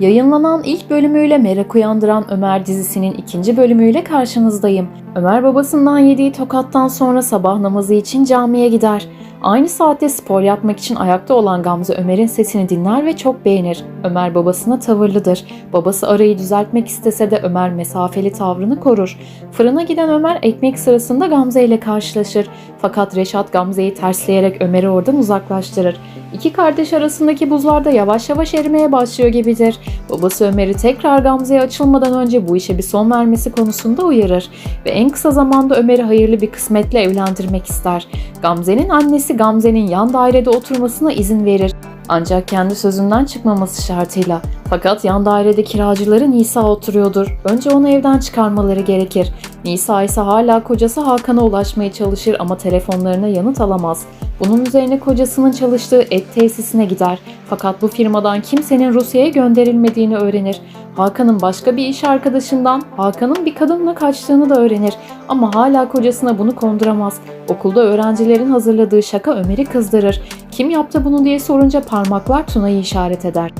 Yayınlanan ilk bölümüyle merak uyandıran Ömer dizisinin ikinci bölümüyle karşınızdayım. Ömer babasından yediği tokattan sonra sabah namazı için camiye gider. Aynı saatte spor yapmak için ayakta olan Gamze Ömer'in sesini dinler ve çok beğenir. Ömer babasına tavırlıdır. Babası arayı düzeltmek istese de Ömer mesafeli tavrını korur. Fırına giden Ömer ekmek sırasında Gamze ile karşılaşır. Fakat Reşat Gamze'yi tersleyerek Ömer'i oradan uzaklaştırır. İki kardeş arasındaki buzlar da yavaş yavaş erimeye başlıyor gibidir. Babası Ömer'i tekrar Gamze'ye açılmadan önce bu işe bir son vermesi konusunda uyarır ve en kısa zamanda Ömer'i hayırlı bir kısmetle evlendirmek ister. Gamze'nin annesi Gamze'nin yan dairede oturmasına izin verir. Ancak kendi sözünden çıkmaması şartıyla. Fakat yan dairede kiracıları Nisa oturuyordur. Önce onu evden çıkarmaları gerekir. Nisa ise hala kocası Hakan'a ulaşmaya çalışır ama telefonlarına yanıt alamaz. Bunun üzerine kocasının çalıştığı et tesisine gider. Fakat bu firmadan kimsenin Rusya'ya gönderilmediğini öğrenir. Hakan'ın başka bir iş arkadaşından Hakan'ın bir kadınla kaçtığını da öğrenir. Ama hala kocasına bunu konduramaz. Okulda öğrencilerin hazırladığı şaka Ömer'i kızdırır. Kim yaptı bunu diye sorunca parmaklar Tuna'yı işaret eder.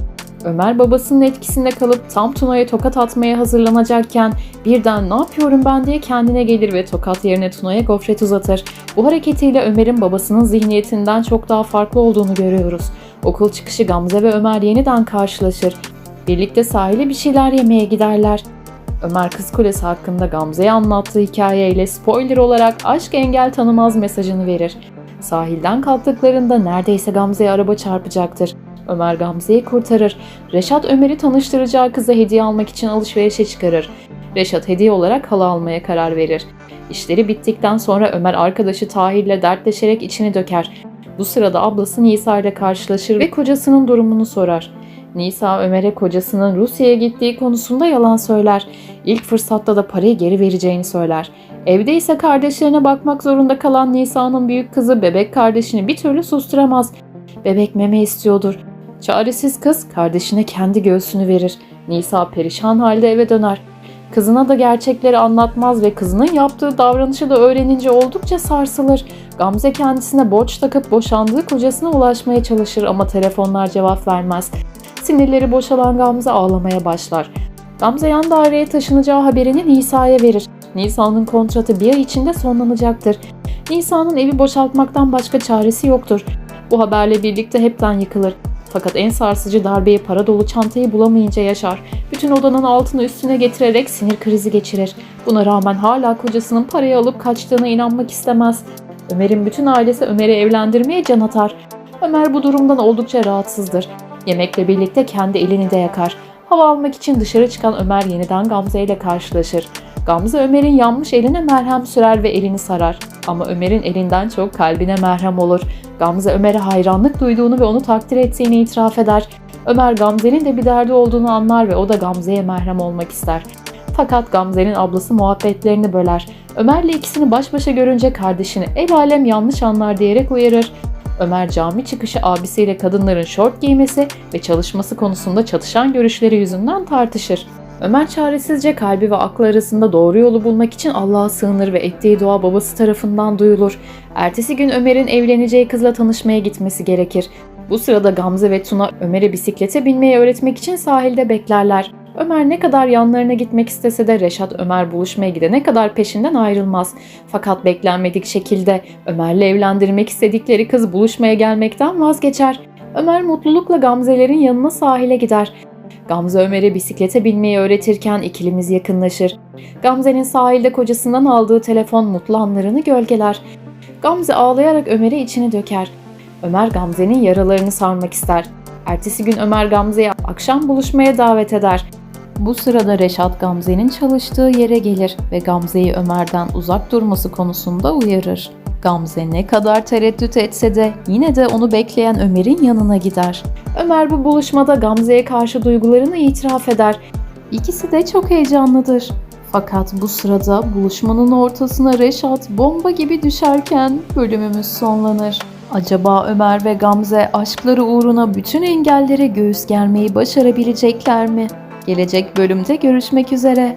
Ömer babasının etkisinde kalıp tam Tuna'ya tokat atmaya hazırlanacakken birden ne yapıyorum ben diye kendine gelir ve tokat yerine Tuna'ya gofret uzatır. Bu hareketiyle Ömer'in babasının zihniyetinden çok daha farklı olduğunu görüyoruz. Okul çıkışı Gamze ve Ömer yeniden karşılaşır. Birlikte sahile bir şeyler yemeye giderler. Ömer Kız Kulesi hakkında Gamze'ye anlattığı hikayeyle spoiler olarak aşk engel tanımaz mesajını verir. Sahilden kalktıklarında neredeyse Gamze'ye araba çarpacaktır. Ömer Gamze'yi kurtarır. Reşat Ömer'i tanıştıracağı kıza hediye almak için alışverişe çıkarır. Reşat hediye olarak halı almaya karar verir. İşleri bittikten sonra Ömer arkadaşı Tahir'le dertleşerek içini döker. Bu sırada ablası Nisa ile karşılaşır ve kocasının durumunu sorar. Nisa Ömer'e kocasının Rusya'ya gittiği konusunda yalan söyler. İlk fırsatta da parayı geri vereceğini söyler. Evde ise kardeşlerine bakmak zorunda kalan Nisa'nın büyük kızı bebek kardeşini bir türlü susturamaz. Bebek meme istiyordur. Çaresiz kız kardeşine kendi göğsünü verir. Nisa perişan halde eve döner. Kızına da gerçekleri anlatmaz ve kızının yaptığı davranışı da öğrenince oldukça sarsılır. Gamze kendisine borç takıp boşandığı kocasına ulaşmaya çalışır ama telefonlar cevap vermez. Sinirleri boşalan Gamze ağlamaya başlar. Gamze yan daireye taşınacağı haberini Nisa'ya verir. Nisa'nın kontratı bir ay içinde sonlanacaktır. Nisa'nın evi boşaltmaktan başka çaresi yoktur. Bu haberle birlikte hepten yıkılır. Fakat en sarsıcı darbeyi para dolu çantayı bulamayınca yaşar. Bütün odanın altını üstüne getirerek sinir krizi geçirir. Buna rağmen hala kocasının parayı alıp kaçtığına inanmak istemez. Ömer'in bütün ailesi Ömer'i evlendirmeye can atar. Ömer bu durumdan oldukça rahatsızdır. Yemekle birlikte kendi elini de yakar. Hava almak için dışarı çıkan Ömer yeniden Gamze ile karşılaşır. Gamze Ömer'in yanmış eline merhem sürer ve elini sarar. Ama Ömer'in elinden çok kalbine merhem olur. Gamze Ömer'e hayranlık duyduğunu ve onu takdir ettiğini itiraf eder. Ömer Gamze'nin de bir derdi olduğunu anlar ve o da Gamze'ye merhem olmak ister. Fakat Gamze'nin ablası muhabbetlerini böler. Ömer'le ikisini baş başa görünce kardeşini el alem yanlış anlar diyerek uyarır. Ömer cami çıkışı abisiyle kadınların şort giymesi ve çalışması konusunda çatışan görüşleri yüzünden tartışır. Ömer çaresizce kalbi ve aklı arasında doğru yolu bulmak için Allah'a sığınır ve ettiği dua babası tarafından duyulur. Ertesi gün Ömer'in evleneceği kızla tanışmaya gitmesi gerekir. Bu sırada Gamze ve Tuna Ömer'e bisiklete binmeyi öğretmek için sahilde beklerler. Ömer ne kadar yanlarına gitmek istese de Reşat Ömer buluşmaya gidene kadar peşinden ayrılmaz. Fakat beklenmedik şekilde Ömer'le evlendirmek istedikleri kız buluşmaya gelmekten vazgeçer. Ömer mutlulukla Gamze'lerin yanına sahile gider. Gamze Ömer'e bisiklete binmeyi öğretirken ikilimiz yakınlaşır. Gamze'nin sahilde kocasından aldığı telefon mutlu anlarını gölgeler. Gamze ağlayarak Ömer'e içini döker. Ömer Gamze'nin yaralarını sarmak ister. Ertesi gün Ömer Gamze'yi akşam buluşmaya davet eder. Bu sırada Reşat Gamze'nin çalıştığı yere gelir ve Gamze'yi Ömer'den uzak durması konusunda uyarır. Gamze ne kadar tereddüt etse de yine de onu bekleyen Ömer'in yanına gider. Ömer bu buluşmada Gamze'ye karşı duygularını itiraf eder. İkisi de çok heyecanlıdır. Fakat bu sırada buluşmanın ortasına Reşat bomba gibi düşerken bölümümüz sonlanır. Acaba Ömer ve Gamze aşkları uğruna bütün engellere göğüs germeyi başarabilecekler mi? Gelecek bölümde görüşmek üzere.